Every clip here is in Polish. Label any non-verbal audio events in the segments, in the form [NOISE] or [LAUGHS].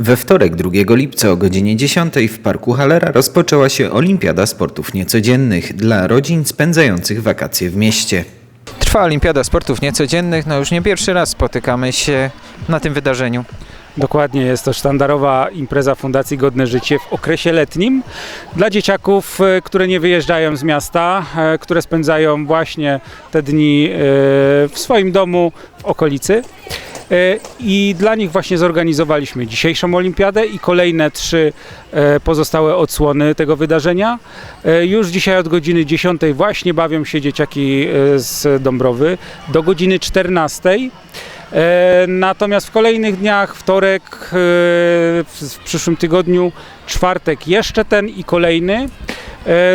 We wtorek 2 lipca o godzinie 10 w Parku Halera rozpoczęła się Olimpiada Sportów Niecodziennych dla rodzin spędzających wakacje w mieście. Trwa Olimpiada Sportów Niecodziennych, no już nie pierwszy raz spotykamy się na tym wydarzeniu. Dokładnie, jest to sztandarowa impreza Fundacji Godne Życie w okresie letnim dla dzieciaków, e, które nie wyjeżdżają z miasta, e, które spędzają właśnie te dni e, w swoim domu w okolicy. I dla nich właśnie zorganizowaliśmy dzisiejszą olimpiadę i kolejne trzy e, pozostałe odsłony tego wydarzenia. E, Już dzisiaj od godziny 10 właśnie bawią się dzieciaki e, z Dąbrowy do godziny 14. E, Natomiast w kolejnych dniach, wtorek, w przyszłym tygodniu, czwartek jeszcze ten i kolejny,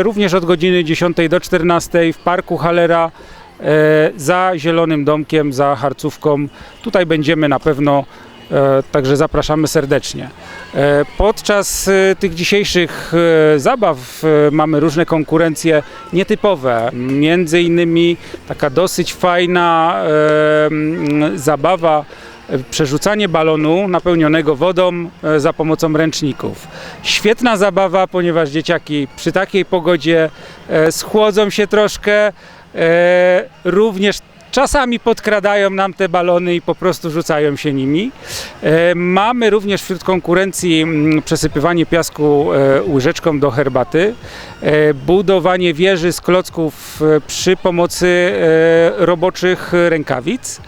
również od godziny 10 do 14 w Parku Halera za Zielonym Domkiem, za Harcówką. Tutaj będziemy na pewno, e, także zapraszamy serdecznie. E, Podczas e, tych dzisiejszych e, zabaw e, mamy różne konkurencje nietypowe. Między innymi taka dosyć fajna e, zabawa e, przerzucanie balonu napełnionego wodą e, za pomocą ręczników. Świetna zabawa, ponieważ dzieciaki przy takiej pogodzie e, schłodzą się troszkę, e, również czasami podkradają nam te balony i po prostu rzucają się nimi. E, Mamy również wśród konkurencji mm, przesypywanie piasku e, łyżeczką do herbaty, e, budowanie wieży z klocków e, przy pomocy e, roboczych rękawic.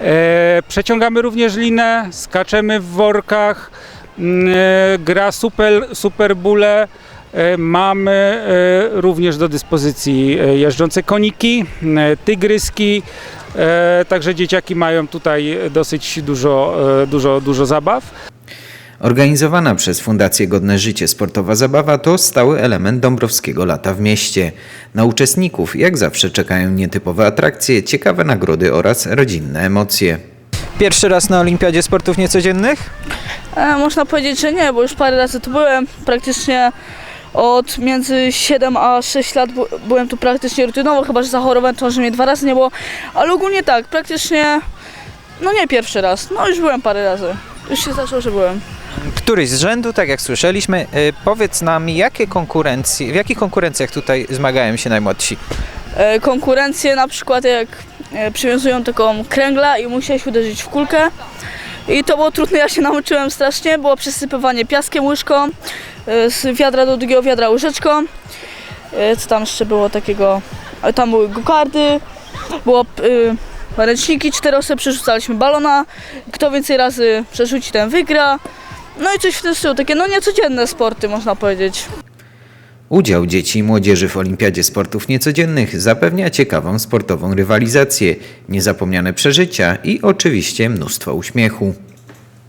E, Przeciągamy również linę, skaczemy w workach, mm, e, gra super, super bóle. E, Mamy e, również do dyspozycji e, jeżdżące koniki, tygryski, także dzieciaki mają tutaj dosyć dużo, dużo, dużo zabaw. Organizowana przez Fundację Godne Życie sportowa zabawa to stały element Dąbrowskiego Lata w mieście. Na uczestników jak zawsze czekają nietypowe atrakcje, ciekawe nagrody oraz rodzinne emocje. Pierwszy raz na Olimpiadzie Sportów Niecodziennych? E, można powiedzieć, że nie, bo już parę razy tu byłem. Praktycznie od między 7 a 6 lat byłem tu praktycznie rutynowo, chyba że zachorowałem, to że mnie dwa razy nie było. Ale ogólnie tak, praktycznie, no nie pierwszy raz. No już byłem parę razy. Już się zdarzyło, że byłem. Któryś z rzędu, tak jak słyszeliśmy. Y, Powiedz nam, jakie konkurencje, w jakich konkurencjach tutaj zmagają się najmłodsi? E, konkurencje na przykład jak e, przywiązują taką kręgla i musiałeś uderzyć w kulkę. I to było trudne, ja się [LAUGHS] nauczyłem strasznie. Było przesypywanie piaskiem łyżką, z wiadra do drugiego wiadra łyżeczką. E, Co tam jeszcze było takiego? E, Tam były gokardy, było e, ręczniki, cztery osoby przerzucaliśmy balona. Kto więcej razy przerzuci, ten wygra. No i coś w tym stylu, takie no niecodzienne sporty można powiedzieć. Udział dzieci i młodzieży w Olimpiadzie Sportów Niecodziennych zapewnia ciekawą sportową rywalizację, niezapomniane przeżycia i oczywiście mnóstwo uśmiechu.